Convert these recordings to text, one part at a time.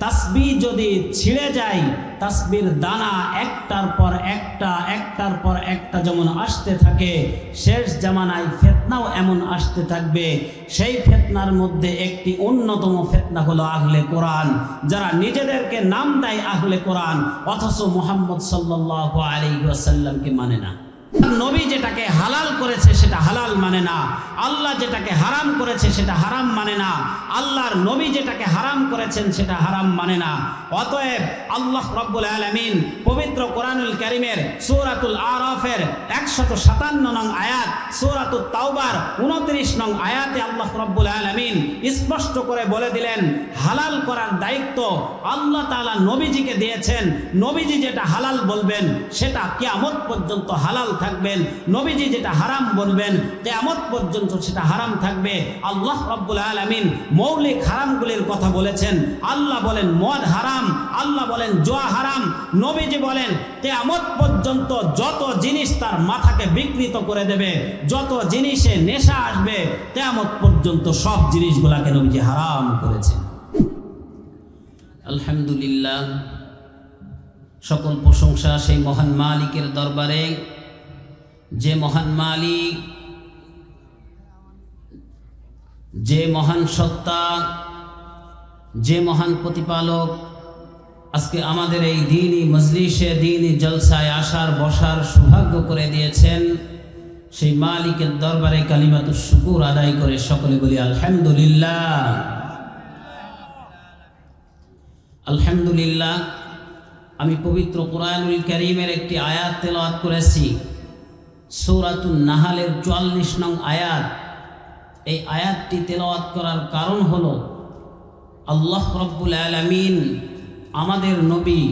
তাসবি যদি ছিঁড়ে যায়, তাসবির দানা একটার পর একটা, একটার পর একটা যেমন আসতে থাকে, শেষ জামানায় ফেতনাও এমন আসতে থাকবে। সেই ফেতনার মধ্যে একটি অন্যতম ফেতনা হলো আহলে কোরআন। যারা নিজেদেরকে নাম দেয় আহলে কোরআন, অথচ মোহাম্মদ সাল্লাহ আলী ওয়াসাল্লামকে মানে না। নবী যেটাকে হালাল করেছে সেটা হালাল মানে না। আল্লাহ যেটাকে হারাম করেছে সেটা হারাম মানে না। আল্লাহর নবী যেটাকে হারাম করেছেন সেটা হারাম মানে না। অতএব আল্লাহ রব্বুল আলমিন পবিত্র কোরআনুল করিমের সৌরাতুল আরফের একশত সাতান্ন নং আয়াত সৌরাতুল তাওবার উনত্রিশ নং আয়াতে আল্লাহ রব্বুল আলমিন স্পষ্ট করে বলে দিলেন, হালাল করার দায়িত্ব আল্লাহ তাআলা নবীজিকে দিয়েছেন। নবীজি যেটা হালাল বলবেন, সেটা কিয়ামত পর্যন্ত হালাল থাকবেন, নবীজি যেটা হারাম বলবেন, কিয়ামত পর্যন্ত সেটা হারাম থাকবে। আল্লাহ রব্বুল আলামিন মৌলিক হারামগুলির কথা বলেছেন। আল্লাহ বলেন মদ হারাম, আল্লাহ বলেন জোয়া হারাম, নবীজি বলেন কিয়ামত পর্যন্ত যত জিনিস তার মাথাকে বিকৃত করে দেবে, যত জিনিসে নেশা আসবে, কিয়ামত পর্যন্ত সব জিনিসগুলাকে নবীজি হারাম করেছেন। আলহামদুলিল্লাহ, সকল প্রশংসা সেই মহান মালিকের দরবারে। যে মহান মালিক, যে মহান সত্তা, যে মহান প্রতিপালক, আজকে আমাদের এই দিনই মজলিসে, দিনই জলসায় আসার, বসার সৌভাগ্য করে দিয়েছেন সেই মালিকের দরবারে কালিমাতুর শুকুর আদায় করে সকলে বলি আলহামদুলিল্লাহ। আলহামদুলিল্লাহ, আমি পবিত্র কোরআনুল করিমের একটি আয়াত তেলাওয়াত করেছি। সৌরাতুল নাহালের চুয়াল্লিশ নং আয়াত। এই আয়াতটি তেলাওয়াত করার কারণ হল, আল্লাহ রব্বুল আলমিন আমাদের নবী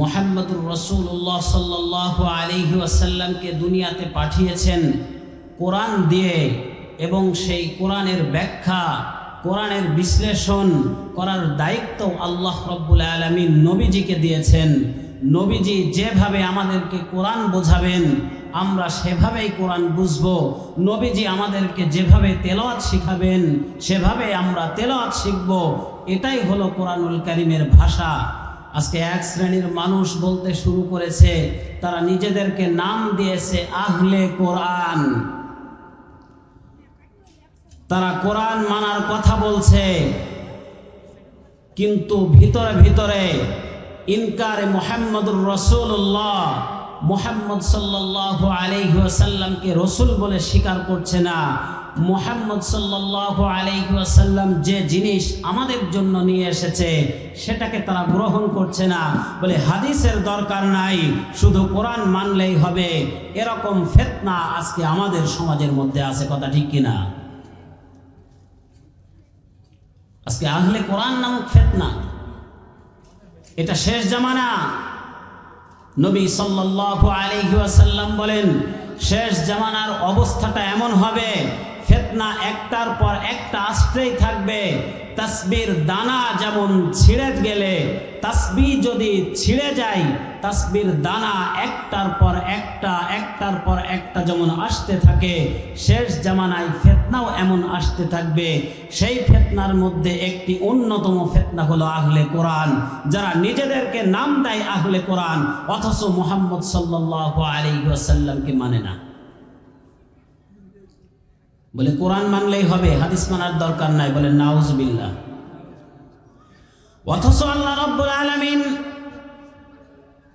মোহাম্মদুর রসুল্লাহ সাল্লাহ আলহি আসাল্লামকে দুনিয়াতে পাঠিয়েছেন কোরআন দিয়ে এবং সেই কোরআনের ব্যাখ্যা, কোরআনের বিশ্লেষণ করার দায়িত্ব আল্লাহ রব্বুল আলমিন নবীজিকে দিয়েছেন। নবীজি যেভাবে আমাদেরকে কোরআন বোঝাবেন, আমরা সেভাবেই কোরআন বুঝব। নবীজি আমাদেরকে যেভাবে তেলাওয়াত শিখাবেন, সেভাবে আমরা তেলাওয়াত শিখব। এটাই হলো কোরআনুল করিমের ভাষা। আজকে এক শ্রেণির মানুষ বলতে শুরু করেছে, তারা নিজেদেরকে নাম দিয়েছে আহলে কোরআন। তারা কোরআন মানার কথা বলছে, কিন্তু ভিতরে ভিতরে ইনকারে মোহাম্মদুর রসুল্লাহ মোহাম্মদ সাল্লাহ আলহিহাসাল্লামকে রসুল বলে স্বীকার করছে না। মোহাম্মদ সাল্লাহ আলহিহাসাল্লাম যে জিনিস আমাদের জন্য নিয়ে এসেছে, সেটাকে তারা গ্রহণ করছে না। বলে হাদিসের দরকার নাই, শুধু কোরআন মানলেই হবে। এরকম ফেতনা আজকে আমাদের সমাজের মধ্যে আছে, কথা ঠিক কিনা? আজকে আহলে কোরআন নামক ফেতনা। এটা শেষ জামানা। নবী সাল্লাল্লাহু আলাইহি ওয়াসাল্লাম বলেন শেষ জামানার অবস্থাটা এমন হবে ফেতনা একটার পর একটা আসতেই থাকবে। তাসবির দানা যেমন ছিঁড়ে গেলে, তাসবি যদি ছিঁড়ে যায়, তাসবির দানা একটার পর একটা, একটার পর একটা যেমন আসতে থাকে, শেষ জামানায় ফেতনাও এমন আসতে থাকবে। সেই ফেতনার মধ্যে একটি অন্যতম ফেতনা হলো আহলে কোরআন। যারা নিজেদেরকে নাম দেয় আহলে কোরআন, অথচ মোহাম্মদ সাল্লাহ আলী ওয়াসাল্লামকে মানে না। বলে, কোরআন মানলেই হবে, হাদিস মানার দরকার নাই। বলে, নাউজ বিল্লা অথচ আল্লাহ রব্বুল আলমিন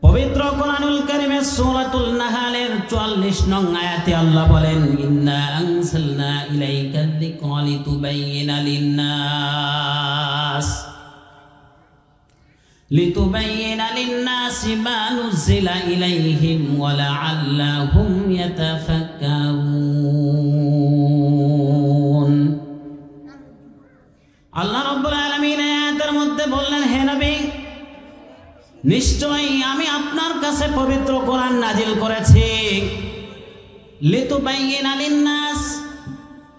পবিত্র কোরআনুল কারিমে সুরাতুল নাহালের 44 নং আয়াতে আল্লাহ বলেন, ইন্না আনসালনা ইলাইকা যিকরা মা নুজিলা ইলাইহিম আল্লাহ রব্বুল আলামিন আয়াতের মধ্যে বললেন, হে নবী, নিশ্চয়ই আমি আপনার কাছে পবিত্র কোরআন নাজিল করেছি। লিতুবাইয়িনা লিন-নাস,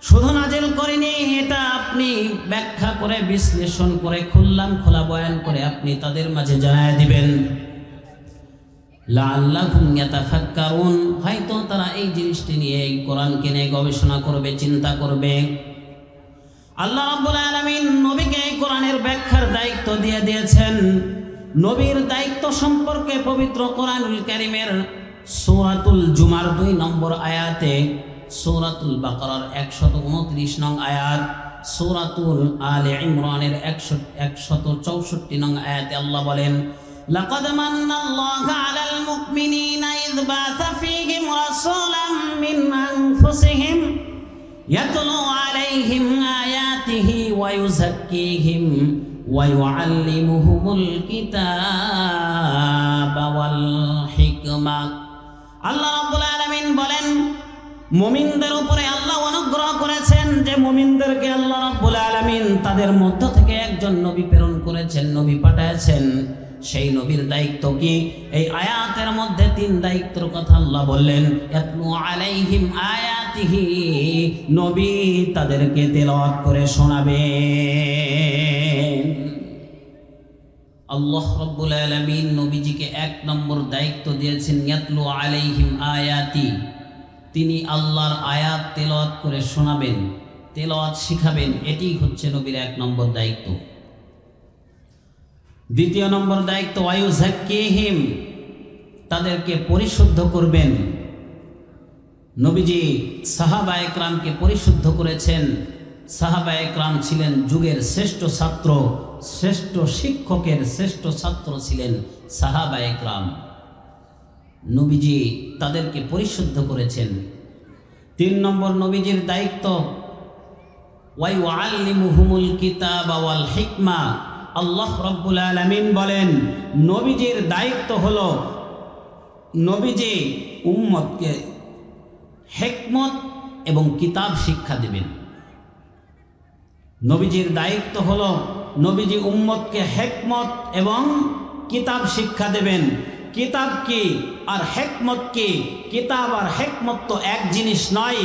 শুধু নাজিল করিনি, এটা আপনি ব্যাখ্যা করে, বিশ্লেষণ করে, খুললাম, খোলা বয়ান করে আপনি তাদের মাঝে জানায় দিবেন। হয়তো তারা এই জিনিসটি নিয়ে কোরআনকে নিয়ে গবেষণা করবে, চিন্তা করবে। আল্লাহ রাব্বুল আলামিন নবীকে এই কোরআনের ব্যাখ্যার দায়িত্ব দিয়ে দিয়েছেন নবীর দায়িত্ব সম্পর্কে পবিত্র কোরআনুল কারীমের সূরাতুল জুমার দুই নম্বর আয়াতে সূরাতুল বাকারার একশত উনত্রিশ নং আয়াত সূরাতুল আলে ইমরানের একশো একশত চৌষট্টি নং আয়াতে আল্লাহ বলেন لقد من الله على المؤمنين إذ بعث فيهم رسولا من أنفسهم يتلو عليهم آياته ويزكيهم ويعلمهم الكتاب والحكمة আল্লাহ রাব্বুল আলামিন বলেন মুমিনদের উপরে আল্লাহ অনুগ্রহ করেছেন যে মুমিনদেরকে আল্লাহ রাব্বুল আলামিন তাদের মধ্য থেকে একজন নবী প্রেরণ করেছেন নবী পাঠিয়েছেন সেই নবীর দায়িত্ব কি এই আয়াতের মধ্যে তিন দায়িত্বের কথা আল্লাহ বললেন ইয়াতলু আলাইহিম আয়াতিহি নবী তাদেরকে তেলাওয়াত করে শোনাবেন। আল্লাহ রব্বুল আলামিন নবীজিকে এক নম্বর দায়িত্ব দিয়েছেন, ইয়াতলু আলাইহিম আয়াতি। তিনি আল্লাহর আয়াত তেলাওয়াত করে শোনাবেন, তেলাওয়াত শিখাবেন, এটি হচ্ছে নবীর এক নম্বর দায়িত্ব। দ্বিতীয় নম্বর দায়িত্ব আয়ু জাক্কিহিম তাদেরকে পরিশুদ্ধ করবেন। নবীজি সাহাবা একরামকে পরিশুদ্ধ করেছেন। সাহাবা একরাম ছিলেন যুগের শ্রেষ্ঠ ছাত্র, শ্রেষ্ঠ শিক্ষকের শ্রেষ্ঠ ছাত্র ছিলেন সাহাবা একরাম। নবীজি তাদেরকে পরিশুদ্ধ করেছেন। তিন নম্বর নবীজির দায়িত্ব, ওয়াই আল্লিমুহুমুল কিতাব ওয়াল হিকমা। আল্লাহ রব্বুল আলামিন বলেন, নবীজির দায়িত্ব হল নবীজি উম্মতকে হেকমত এবং কিতাব শিক্ষা দেবেন। নবীজির দায়িত্ব হল নবীজি উম্মতকে হেকমত এবং কিতাব শিক্ষা দেবেন। কিতাব কি আর হেকমত কি? কিতাব আর হেকমত তো এক জিনিস নয়।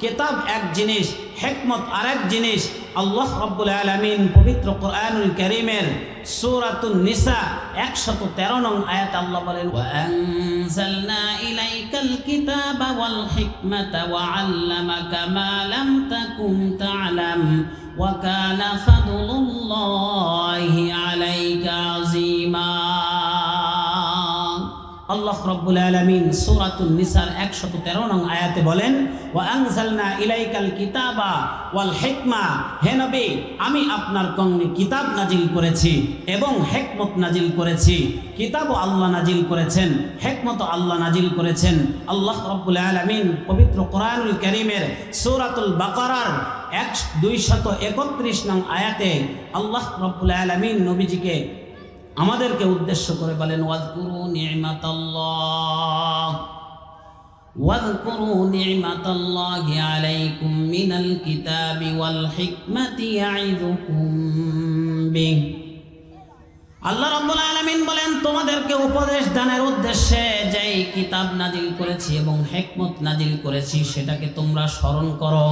কিতাব এক জিনিস হেকমত আরেক জিনিস আল্লাহ রব্বুল আলমিন পবিত্র কোরআনুল করিমের সূরাতুন নিসা একশত তেরো নং আয়াত আল্লাহ বলেন وأنزلنا إليك الكتاب والحكمة وعلمك ما لم تكن تعلم وكان فضل الله عليك عظيما আল্লাহ রব্বুল আলমিন সুরাতুল নিসার একশত তেরো নং আয়াতে বলেন ও আনসালনা ইলাইকাল কিতাবা ওয়াল হেকমা। হে নবী, আমি আপনার কঙ্গে কিতাব নাজিল করেছি এবং হেকমত নাজিল করেছি। কিতাবও আল্লাহ নাজিল করেছেন হেকমত আল্লাহ নাজিল করেছেন। আল্লাহ রব্বুল আলমিন পবিত্র কোরআনুল করিমের সূরাতুল বাকারার এক দুইশত একত্রিশ নং আয়াতে আল্লাহ রব্বুল আলমিন নবীজিকে আমাদেরকে উদ্দেশ্য করে বলেন, ওয়াজকুরু নি'মাতাল্লাহ। ওয়াজকুরু নি'মাতাল্লাহি আলাইকুম মিনাল কিতাবি ওয়াল হিকমাতি ইয়াইযুকুম বিহ। আল্লাহ রাব্বুল আলামিন বলেন, তোমাদেরকে উপদেশ দানের উদ্দেশ্যে যেই কিতাব নাজিল করেছি এবং হেকমত নাজিল করেছি, সেটাকে তোমরা স্মরণ করো।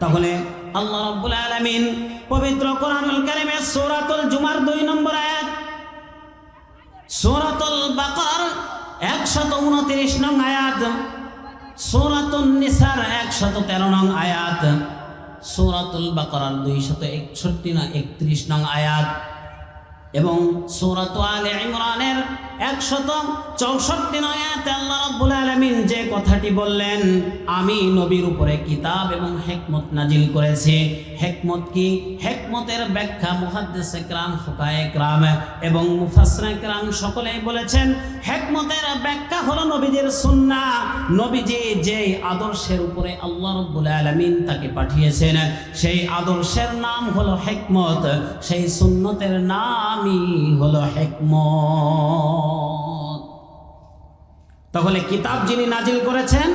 তাহলে আল্লাহ রাব্বুল আলামিন পবিত্র কোরআনুল কারীমের সূরাতুল জুমার দুই নম্বর আয়াত, সূরাতুল বাকার 129 নং আয়াত, সূরাতুন নিসার 113 নং আয়াত, সূরাতুল বাকারার 261 না 31 নং আয়াত এবং সূরাত আলে ইমরানের একশত চৌষট্টি নয়াতে আল্লাহ আলামিন যে কথাটি বললেন, আমি নবীর উপরে কিতাব এবং হেকমত নাজিল করেছি। হেকমত কি? হেকমতের ব্যাখ্যা মুহাদ্দিস একরাম ফুকায়ে একরাম এবং মুফাসসির একরাম সকলেই বলেছেন, হেকমতের ব্যাখ্যা হলো নবীজির সুন্নাহ নবীজি যে আদর্শের উপরে আল্লাহ রাব্বুল আলামিন তাকে পাঠিয়েছেন, সেই আদর্শের নাম হলো হেকমত, সেই সুন্নতের নামই হলো হেকমত। তাহলে কিতাব যিনি নাজিল করেছেন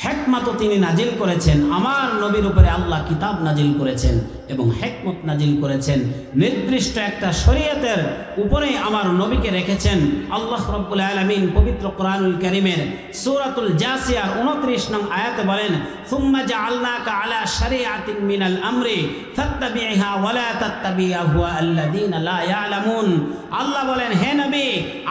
হেকমত তিনি নাজিল করেছেন। আমার নবীর উপরে আল্লাহ কিতাব নাজিল করেছেন এবং হেকমত নাজিল করেছেন। নির্দিষ্ট একটা শরীয়তের উপরে আমার নবীকে রেখেছেন। আল্লাহ রব্বুল আলমিন পবিত্র কোরআনুল করিমের সৌরাতুল জাসিয়ার উনত্রিশ নং আয়াতে বলেন, সুম্মা জা আলা সারে আতিন মিনাল আমরে ফাত্তাবিহা ওয়ালা তাত্তাবিহা হুয়া আল্লাযীনা লা আল্লাহ বলেন, হে নবী,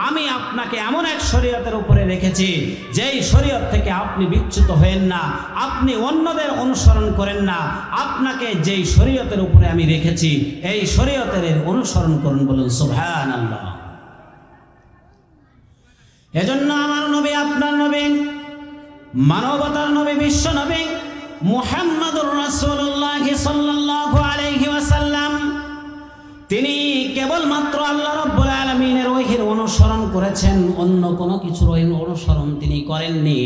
আমি আপনাকে এমন এক শরীয়তের উপরে রেখেছি, যেই শরীয়ত থেকে আপনি বিচ্যুত হয়েন না। আপনি অন্যদের অনুসরণ করেন না। আপনাকে যেই শরীয়তের উপরে আমি রেখেছি, এই শরীয়তের অনুসরণ করুন বলুন সুবহান আল্লাহ এজন্য আমার নবী, আপনার নবী, মানবতার নবী, বিশ্ব নবী মুহাম্মদুর রাসূলুল্লাহ সাল্লাল্লাহু আলাইহি ওয়াসাল্লাম, তিনি কেবলমাত্র আল্লাহ রব্বুল আলমিনের ওহির অনুসরণ করেছেন, অন্য কোনো কিছুর অনুসরণ তিনি করেননি।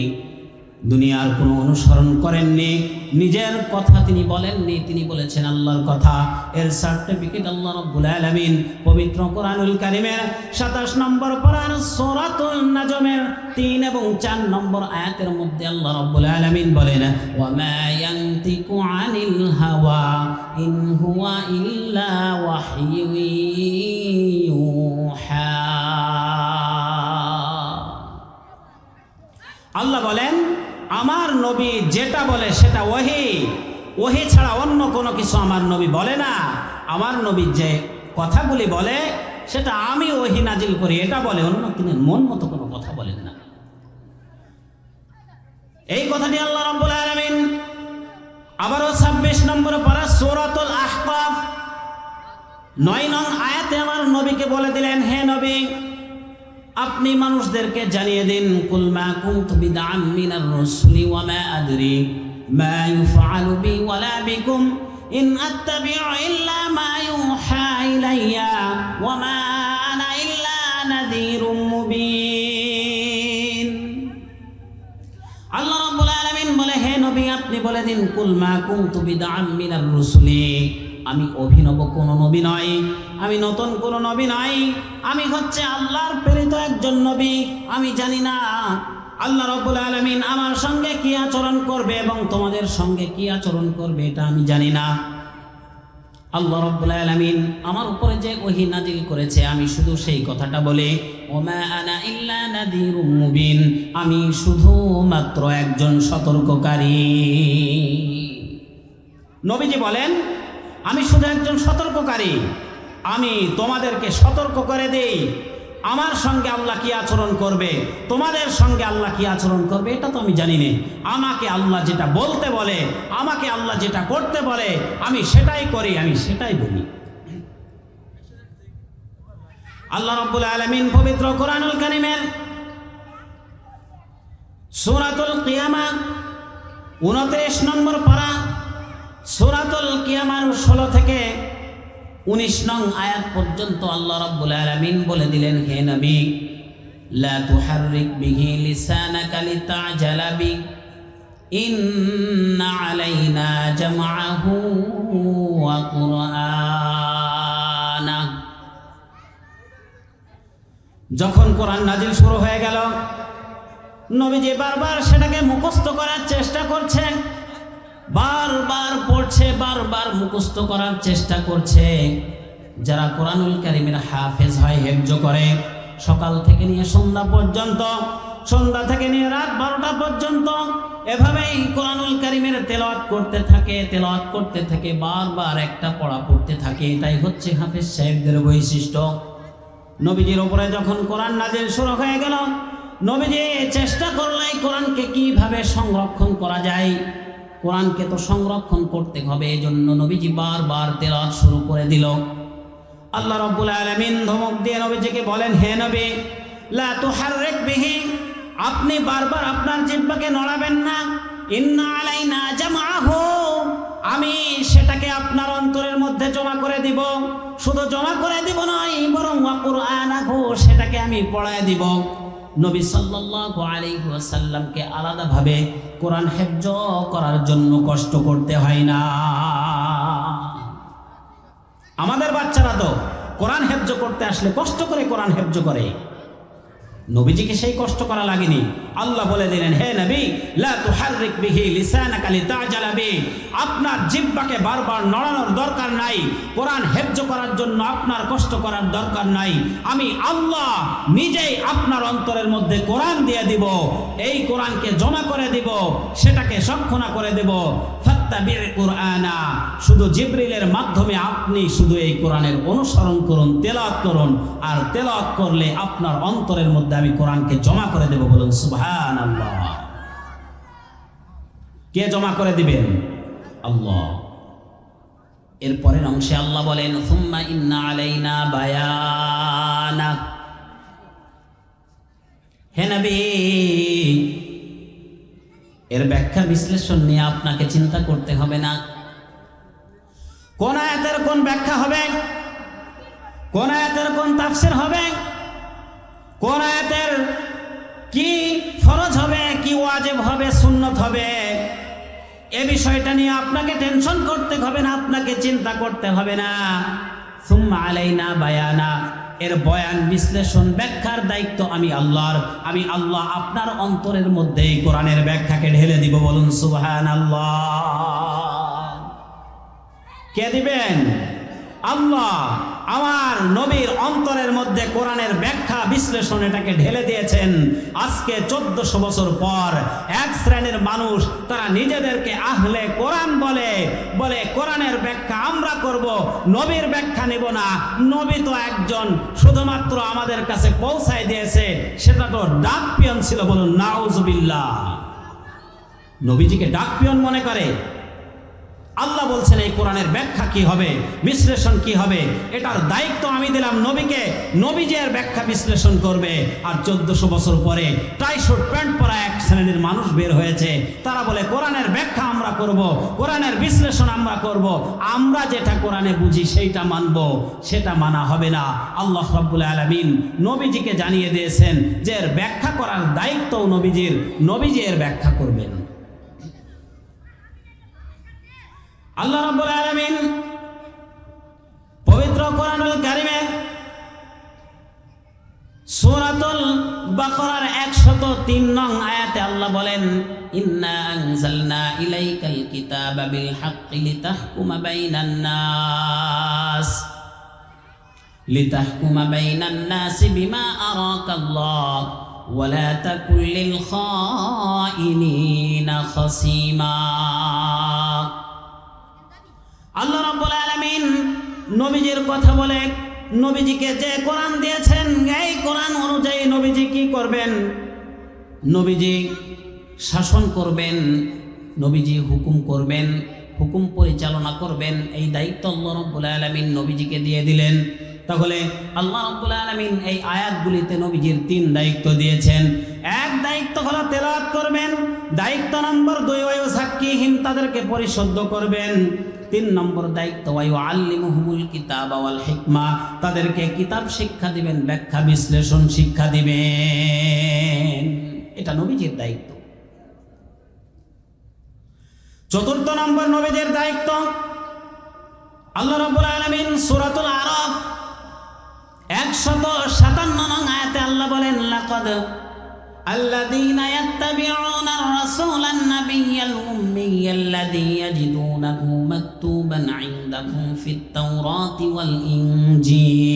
দুনিয়ার কোনো অনুসরণ করেননি। নিজের কথা তিনি বলেননি। তিনি বলেছেন, আল্লাহর কথা। এর সার্টিফিকেট আল্লাহ রব্বুল আলমিন পবিত্র কোরআনুল কারিমের সাতাশ নম্বর পরান সোরাতুল নাজমের তিন এবং চার নম্বর আয়াতের মধ্যে আল্লাহ রব্বুল আলমিন বলেন আনিল হাওয়া ইন হুয়া ইল্লা আল্লাহ বলেন আমার নবী যেটা বলে সেটা ওহি। ওহি ছাড়া অন্য কোনো কিছু আমার নবী বলে না। আমার নবী যে কথাগুলি বলে, সেটা আমি ওহি নাজিল করি, এটা বলে অন্য তিনি মন মতো কোনো কথা বলেন না। এই কথাটি আল্লাহ রাব্বুল আলামিন আবারও ছাব্বিশ নম্বরে পড়া সূরাতুল আহকাফ, নয় নং আয়াতে আমার নবীকে বলে দিলেন, হে নবী আপনি মানুষদেরকে জানিয়ে দিন, কুল মা কুনতু বিদআম মিনার রাসূলি ওয়া মা আদরি, মা ইউফআলু বি ওয়ালা বিকুম, ইন আত্তাবিউ ইল্লা মা ইউহা ইলাইয়া ওয়া মা আনা ইল্লা নাযীরুম মুবিন। আল্লাহ রাব্বুল আলামিন বলে, হে নবী, আপনি বলে দিন, কুল মা কুনতু বিদআম মিনার রাসূলি। আমি অভিনব কোনো নবী নয় আমি নতুন কোনো নবী নয় আমি হচ্ছে আল্লাহর প্রেরিত একজন নবী, আমি জানি না আল্লাহ রব্বুল আলমিন আমার সঙ্গে কি আচরণ করবে এবং তোমাদের সঙ্গে কি আচরণ করবে এটা আমি জানি না। আল্লাহ রব্বুল আলমিন আমার উপরে যে ওহি নাজিল করেছে, আমি শুধু সেই কথাটা বলে, ওমা আনা ইল্লা মুবিন আমি শুধু মাত্র একজন সতর্ককারী। নবীজি বলেন আমি শুধু একজন সতর্ককারী। আমি তোমাদেরকে সতর্ক করে দেই। আমার সঙ্গে আল্লাহ কি আচরণ করবে? তোমাদের সঙ্গে আল্লাহ কি আচরণ করবে? এটা তো আমি জানি না। আমাকে আল্লাহ যেটা বলতে বলে, আমাকে আল্লাহ যেটা করতে বলে, আমি সেটাই করি, আমি সেটাই বলি। আল্লাহ রব্বুল আলমিন পবিত্র কোরআনুল কারিমের সূরাতুল কিয়ামা উনত্রিশ নম্বর পারা সূরাতুল কিয়ামার ষোলো থেকে উনিশ নং আয়াত পর্যন্ত আল্লাহ রাব্বুল আলামিন বলে দিলেন, হে নবী, লা তুহাররিক বিহি লিসানাকা লিতাজালা বি। ইন্না আলাইনা জামআহু ওয়া কুরআনা। যখন কোরআন নাজিল শুরু হয়ে গেল, নবীজি বারবার সেটাকে মুখস্থ করার চেষ্টা করছেন। বারবার পড়ছে, বারবার মুখস্থ করার চেষ্টা করছে। যারা কোরআনুল কারিমের হাফেজ হয়, হেফজ করে, সকাল থেকে নিয়ে সন্ধ্যা পর্যন্ত, সন্ধ্যা থেকে নিয়ে রাত বারোটা পর্যন্ত এভাবেই কোরআনুল কারিমের তেলাওয়াত করতে থাকে, তেলাওয়াত করতে থাকে, বারবার একটা পড়া পড়তে থাকে। এটাই হচ্ছে হাফেজ সাহেবদের বৈশিষ্ট্য। নবীজির ওপরে যখন কোরআন নাজিল শুরু হয়ে গেল, নবীজি চেষ্টা করলে কোরআনকে কীভাবে সংরক্ষণ করা যায় কোরআনকে তো সংরক্ষণ করতে হবে এই জন্য নবীজি বারবার তেলাওয়াত শুরু করে দিল। আল্লাহ রব্বুল আলামিন ধমক দিয়ে নবীজিকে বলেন, হে নবী, লা তুহাররিক বিহি, আপনি বারবার আপনার জিহ্বাকে নড়াবেন না। ইন্না আলাইনা জামাহু আমি সেটাকে আপনার অন্তরের মধ্যে জমা করে দিব। শুধু জমা করে দিব নয়, বরং কুরআনাহু, সেটাকে আমি পড়ায় দিব। নবী সাল্লাল্লাহু আলাইহি ওয়াসাল্লামকে আলাদাভাবে কোরআন হেফজ করার জন্য কষ্ট করতে হয় না। আমাদের বাচ্চারা তো কোরআন হেফজ করতে আসলে কষ্ট করে কোরআন হেফজ করে। নবীজিকে সেই কষ্ট করা লাগেনি। আল্লাহ বলে দিলেন, হে নবী আপনার জিহ্বাকে বারবার নড়ানোর দরকার নাই। কোরআন হেফজ করার জন্য আপনার কষ্ট করার দরকার নাই। আমি আল্লাহ নিজেই আপনার অন্তরের মধ্যে কোরআন দিয়ে দিব। এই কোরআনকে জমা করে দিব, সেটাকে সক্ষণা করে দেব। কুরআনা। শুধু জিবরিলের মাধ্যমে আপনি শুধু এই কোরআনের অনুসরণ করুন, তেলাওয়াত করুন, আর তেলাওয়াত করলে আপনার অন্তরের মধ্যে আমি কোরআনকে জমা করে দেব বলুন, সুবহানাল্লাহ। কে জমা করে দিবেন? আল্লাহ। এর পরের অংশে আল্লাহ বলেন, সুম্মা ইন্না আলাইনা বায়ানা। হে নবী! এর ব্যাখ্যা বিশ্লেষণ নিয়ে আপনাকে চিন্তা করতে হবে না। কোন আয়াতের কোন ব্যাখ্যা হবে? কোন আয়াতের কোন তাফসির হবে? কোন আয়াতের কি ফরজ হবে, কি ওয়াজিব হবে, সুন্নত হবে? এ বিষয়টা নিয়ে আপনাকে টেনশন করতে হবে না, আপনাকে চিন্তা করতে হবে না। সুম্মা আলাইনা বায়ানা। এর বয়ান বিশ্লেষণ ব্যাখ্যার দায়িত্ব আমি আল্লাহর। আমি আল্লাহ আপনার অন্তরের মধ্যেই কোরআনের ব্যাখ্যাকে ঢেলে দিব। বলুন সুবহান আল্লাহ কে দিবেন? আল্লাহ আমার নবীর অন্তরের মধ্যে কোরআনের ব্যাখ্যা বিশ্লেষণ এটাকে ঢেলে দিয়েছেন। আজকে চোদ্দশো বছর পর এক শ্রেণির মানুষ তারা নিজেদেরকে আহলে কোরআন বলে বলে কোরআনের ব্যাখ্যা আমরা করব, নবীর ব্যাখ্যা নেব না। নবী তো একজন শুধুমাত্র আমাদের কাছে পৌঁছায় দিয়েছে, সেটা তো ডাক পিয়ন ছিল বলুন, নাউজুবিল্লাহ। নবীজিকে ডাক পিয়ন মনে করে। আল্লাহ বলছেন, এই কোরআনের ব্যাখ্যা কি হবে? বিশ্লেষণ কি হবে? এটার দায়িত্ব আমি দিলাম নবীকে। নবী নবীজের ব্যাখ্যা বিশ্লেষণ করবে, আর চোদ্দশো বছর পরে টাই শুট প্যান্ট পরা এক শ্রেণির মানুষ বের হয়েছে। তারা বলে, কোরআনের ব্যাখ্যা আমরা করব, কোরআনের বিশ্লেষণ আমরা করব। আমরা যেটা কোরআনে বুঝি সেইটা মানব, সেটা মানা হবে না। আল্লাহ রাব্বুল আলামিন নবীজিকে জানিয়ে দিয়েছেন যে এর ব্যাখ্যা করার দায়িত্বও নবীজির। নবীজি এর ব্যাখ্যা করবেন। আল্লাহ রাব্বুল আলামিন পবিত্র কোরআনুল কারিমে সূরাতুল বাকারার 103 নং আয়াতে আল্লাহ বলেন ইন্না আনজালনা ইলাইকাল কিতাবা বিল হাক্কি লিতাহকুমা বাইনান নাস লিতাহকুমা বাইনান নাস বিমা আরাকাল্লাহ ولا تكن للخائنين خصيما আল্লাহ রাব্বুল আলামিন নবীজির কথা বলে, নবীজিকে যে কোরআন দিয়েছেন, এই কোরআন অনুযায়ী নবীজি কি করবেন? নবীজি শাসন করবেন, নবীজি হুকুম করবেন, হুকুম পরিচালনা করবেন, এই দায়িত্ব আল্লাহ রব্বুল আলামিন নবীজিকে দিয়ে দিলেন। তাহলে আল্লাহ রব্বুল আলামিন এই আয়াতগুলিতে নবীজির তিন দায়িত্ব দিয়েছেন। এক দায়িত্ব হলো তেলাওয়াত করবেন, দায়িত্ব নম্বর দুই ওয়ায়ু সাক্ষীহীন তাদেরকে পরিশুদ্ধ করবেন। তিন নম্বর দায়িত্ব আল্লিমুহমুল কিতাব আওয়াল হিকমা। তাদেরকে কিতাব শিক্ষা দিবেন, ব্যাখ্যা, বিশ্লেষণ শিক্ষা দিবেন। এটা নবীজির দায়িত্ব। চতুর্থ নম্বর নবীদের দায়িত্ব, আল্লাহ রব্বুল আলমিন সুরাতুল আরফ একশত সাতান্ন নং আয়াতে আল্লাহ বলেন, লাকদ আল্লাহ عندهم في التوراة والإنجيل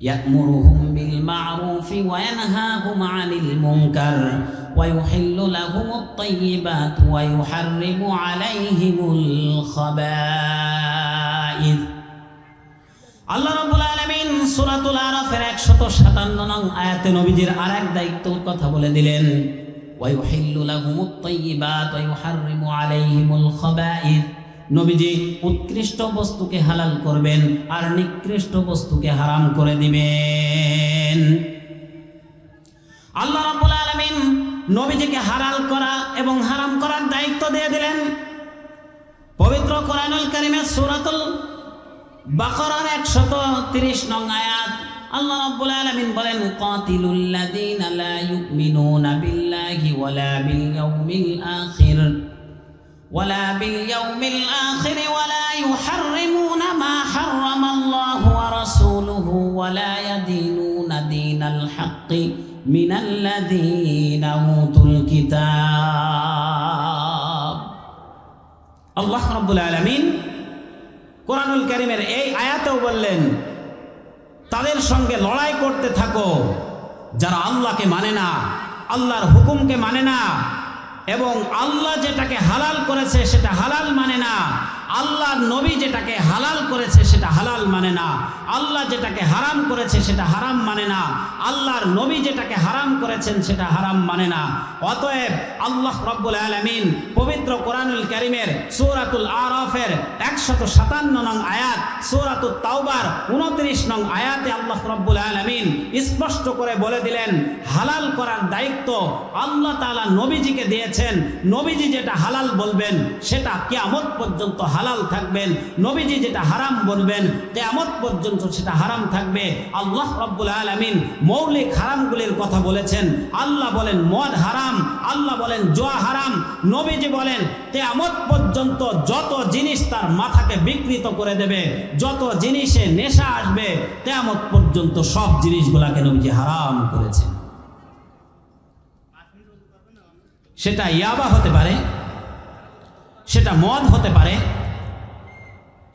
يأمرهم بالمعروف وينهاهم عن المنكر ويحل لهم الطيبات ويحرم عليهم الخبائث আল্লাহ রাব্বুল আলামিন সূরাতুল আরাফের 157 নং আয়াতে নবীজির আরেক দায়িত্বর কথা বলে দিলেন ওয়ায়ুহিল্লু লাহুমুত তাইয়্যিবাত ওয়া ইউহাররিমু আলাইহিমুল খাবাইথ নবীজি উৎকৃষ্ট বস্তুকে হালাল করবেন আর নিকৃষ্ট বস্তুকে হারাম করে দিবেন। আল্লাহ রাব্বুল আলামিন নবীজিকে হালাল করা এবং হারাম করার দায়িত্ব দিয়ে দিলেন। পবিত্র কোরআনুল কারিমের সূরাতুল বাকরার একশত তিরিশ নং আয়াত। আল্লাহ রাব্বুল আলামিন বলেন, কাতিলুল লাযিনা লা ইউমিনুনা বিল্লাহি ওয়ালা বিল ইয়াউমিল আখির। ولا باليوم الآخر ولا يحرمون ما حرم الله ورسوله ولا يدينون دين দিনাল হাক্কি মিনাল্লাযীনা উতুল কিতাব আল্লাহ রাব্বুল আলামিন কোরআনুল কারীমের এই আয়াতেও বললেন তাদের সঙ্গে লড়াই করতে থাকো যারা আল্লাহকে মানে না আল্লাহর হুকুমকে মানে না এবং আল্লাহ যেটাকে হালাল করেছে সেটা হালাল মানে না আল্লাহর নবী যেটাকে হালাল করেছে সেটা হালাল মানে না। আল্লাহ যেটাকে হারাম করেছে সেটা হারাম মানে না। আল্লাহর নবী যেটাকে হারাম করেছেন সেটা হারাম মানে না। অতএব আল্লাহ রব্বুল আলমিন পবিত্র কোরআনুল করিমের সৌরাতুল আরফের একশত সাতান্ন নং আয়াত সৌরাতুল তাওবার উনত্রিশ নং আয়াতে আল্লাহ রব্বুল আলমিন স্পষ্ট করে বলে দিলেন, হালাল করার দায়িত্ব আল্লাহ তাআলা নবীজিকে দিয়েছেন। নবীজি যেটা হালাল বলবেন সেটা কিয়ামত পর্যন্ত হালাল থাকবেন, নবীজি যেটা হারাম বলবেন, কিয়ামত পর্যন্ত সেটা হারাম থাকবে। আল্লাহ রব্বুল আলমিন মৌলিক হারামগুলির কথা বলেছেন। আল্লাহ বলেন মদ হারাম, আল্লাহ বলেন জোয়া হারাম, নবীজি বলেন কেয়ামত পর্যন্ত যত জিনিস তার মাথাকে বিকৃত করে দেবে, যত জিনিসে নেশা আসবে, কেয়ামত পর্যন্ত সব জিনিসগুলাকে নবীজি হারাম করেছেন। সেটা ইয়াবা হতে পারে, সেটা মদ হতে পারে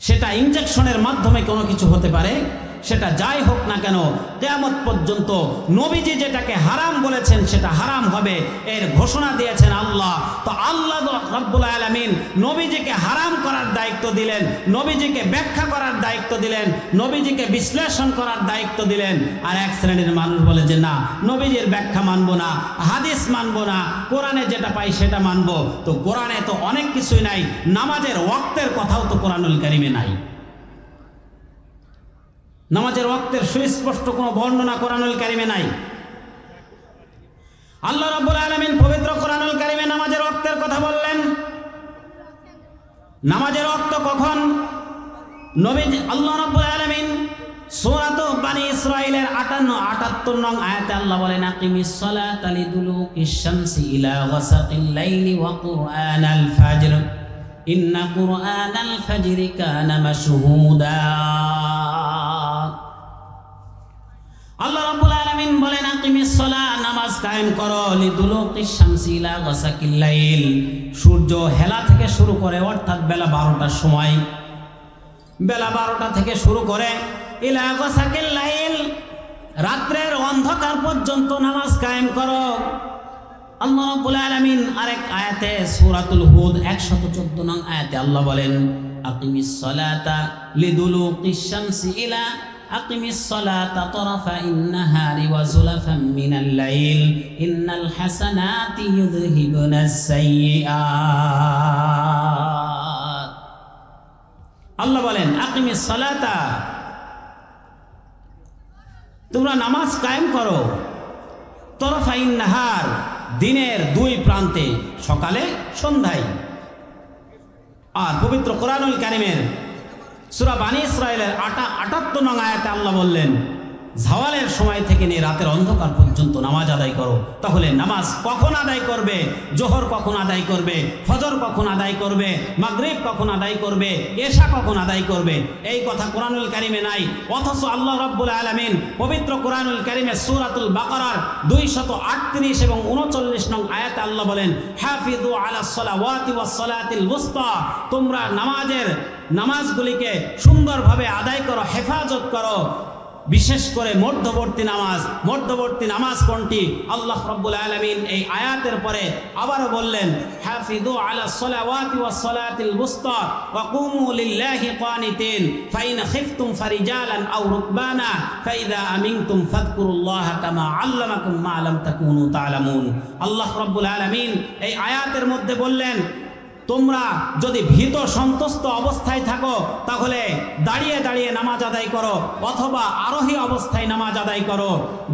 সেটা ইনজেকশনের মাধ্যমে কোনো কিছু হতে পারে। সেটা যাই হোক না কেন, কেয়ামত পর্যন্ত নবীজি যেটাকে হারাম বলেছেন সেটা হারাম হবে, এর ঘোষণা দিয়েছেন আল্লাহ। তো আল্লাহ রব্বুল আলমিন নবীজিকে হারাম করার দায়িত্ব দিলেন, নবীজিকে ব্যাখ্যা করার দায়িত্ব দিলেন, নবীজিকে বিশ্লেষণ করার দায়িত্ব দিলেন, আর এক শ্রেণির মানুষ বলে যে, না, নবীজির ব্যাখ্যা মানবো না, হাদিস মানবো না, কোরআনে যেটা পাই সেটা মানবো। তো কোরআনে তো অনেক কিছুই নাই, নামাজের ওয়াক্তের কথাও তো কোরআনুল কারিমে নাই। নামাজের ওয়াক্তের সুস্পষ্ট কোনো বর্ণনা কোরআনুল কারিমে নাই। আল্লাহ রাব্বুল আলামিন পবিত্র কোরআনুল কারিমে নামাজের ওয়াক্তের কথা বললেন। নামাজের ওয়াক্ত কখন? নবী আল্লাহ রাব্বুল আলামিন সূরাত বানি ইসরাঈলের 58 78 নং আয়াতে আল্লাহ বলেন, আকিমিস সালাতা লিদুলুকিশ শামসি ইলা গাসাকিল লাইলি ওয়া কুরআনাল ফাজর। ইন্না কুরআনাল ফাজরি কানা মাশহুদা। আল্লাহ রাব্বুল আলামিন বলেন, আকিমিস সালাহ, নামাজ কায়েম করো। লিদুলুকিশ শামসি ইলা গাসাকিল লাইল। সূর্য হেলা থেকে শুরু করে, অর্থাৎ বেলা 12টার সময়। বেলা 12টা থেকে শুরু করে, ইলা গাসাকিল লাইল। রাত্রের অন্ধকার পর্যন্ত নামাজ কায়েম করো। আল্লাহ রাব্বুল আলামিন আরেক আয়াতে সূরাতুল হুদ 114 নং আয়াতে আল্লাহ বলেন, আকিমিস সালাতা লিদুলুকিশ শামসি ইলা আকিমিস সালাতা তরফা ইন্নাহারি ওয়া যুলাফাম মিনাল লাইল, ইন্নাল হাসানাতি ইউযহিবুনাস সাইয়্যাত। আল্লাহ বলেন, আকিমিস সালাতা, তোমরা নামাজ কায়েম করো, তরফা ইন্নাহার দিনের দুই প্রান্তে সকালে সন্ধ্যায়। আর পবিত্র কোরআনুল কারিমের সুরা বানী ইসরায়েলের আটা আটাত্তর নং আয়াতে আল্লাহ বললেন ঝাওয়ালের সময় থেকে নিয়ে রাতের অন্ধকার পর্যন্ত নামাজ আদায় করো। তাহলে নামাজ কখন আদায় করবে? জোহর কখন আদায় করবে? ফজর কখন আদায় করবে? মাগরিব কখন আদায় করবে? এশা কখন আদায় করবে? এই কথা কোরআনুল কারিমে নাই। অথচ আল্লাহ রাব্বুল আলামিন পবিত্র কোরআনুল কারিমে সূরাতুল বাকারার দুইশত আটত্রিশ এবং উনচল্লিশ নং আয়াতে আল্লাহ বলেন হাফিদু আলা সলাওয়াতি তোমরা নামাজের নামাজগুলিকে সুন্দরভাবে আদায় করো, হেফাজত করো। বিশেষ করে মধ্যবর্তী নামাজ মধ্যবর্তী নামাজ কোনটি? আল্লাহ রাব্বুল আলামিন এই আয়াতের পরে আবারও বললেন হাফিদু আলা সলাওয়াতি ওয়াস সালাতিল বুস্তা ওয়া কুমু লিল্লাহি কানিতিন ফাইন খিফতুম ফারিজালান আও রুকবানা, ফাইদা আমিনতুম ফাযকুরুল্লাহা কামা আল্লামাকুম মা লাম তাকুনু তা'লামুন আল্লাহ রাব্বুল আলামিন এই আয়াতের মধ্যে বললেন তোমরা যদি ভীত সন্তুষ্ট অবস্থায় থাকো, তাহলে দাঁড়িয়ে দাঁড়িয়ে নামাজ আদায় করো, অথবা আরোহী অবস্থায় নামাজ আদায় করো।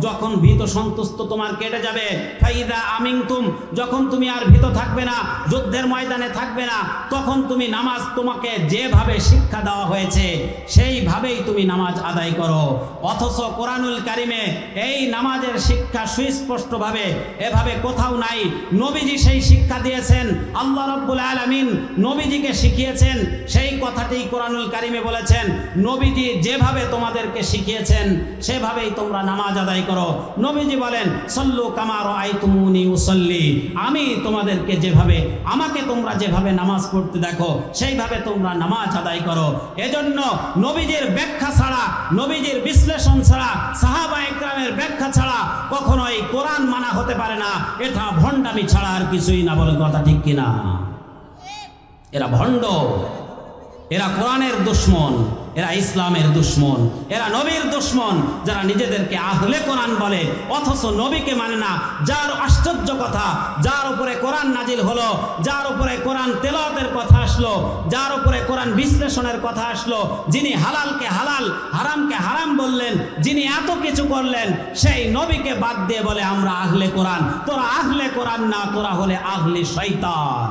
যখন ভীত সন্তুষ্ট তোমার কেটে যাবে, ফাইদা আমিংতুম যখন তুমি আর ভীত থাকবে না, যুদ্ধের ময়দানে থাকবে না, তখন তুমি নামাজ তোমাকে যেভাবে শিক্ষা দেওয়া হয়েছে, সেইভাবেই তুমি নামাজ আদায় করো। অথচ কোরআনুল কারিমে এই নামাজের শিক্ষা সুস্পষ্টভাবে এভাবে কোথাও নাই। নবীজি সেই শিক্ষা দিয়েছেন, আল্লাহ রব্বুল আলম আলামিন নবীজিকে শিখিয়েছেন, সেই কথাটি কোরআনুল কারিমে বলেছেন, নবীজি যেভাবে তোমাদেরকে শিখিয়েছেন, সেভাবেই তোমরা নামাজ আদায় করো। নবীজি বলেন, সল্লু কামার আই আইতুমুনি উসল্লি। আমি তোমাদেরকে যেভাবে, আমাকে তোমরা যেভাবে নামাজ পড়তে দেখো, সেইভাবে তোমরা নামাজ আদায় করো। এজন্য নবীজির ব্যাখ্যা ছাড়া, নবীজির বিশ্লেষণ ছাড়া, সাহাবা একরামের ব্যাখ্যা ছাড়া কখনোই কোরআন মানা হতে পারে না। এটা ভণ্ডামি ছাড়া আর কিছুই না বলে কথা ঠিক কিনা। এরা ভণ্ড, এরা কোরআনের দুশ্মন, এরা ইসলামের দুশ্মন, এরা নবীর দুশ্মন, যারা নিজেদেরকে আহলে কোরআন বলে, অথচ নবীকে মানে না। যার আশ্চর্য কথা, যার উপরে কোরআন নাজিল হলো, যার উপরে কোরআন তেলাওয়াতের কথা আসলো, যার উপরে কোরআন বিশ্লেষণের কথা আসলো, যিনি হালালকে হালাল, হারামকে হারাম বললেন, যিনি এত কিছু করলেন, সেই নবীকে বাদ দিয়ে বলে, আমরা আহলে কোরআন। তোরা আহলে কোরআন না, তোরা হলে আহলে শয়তান।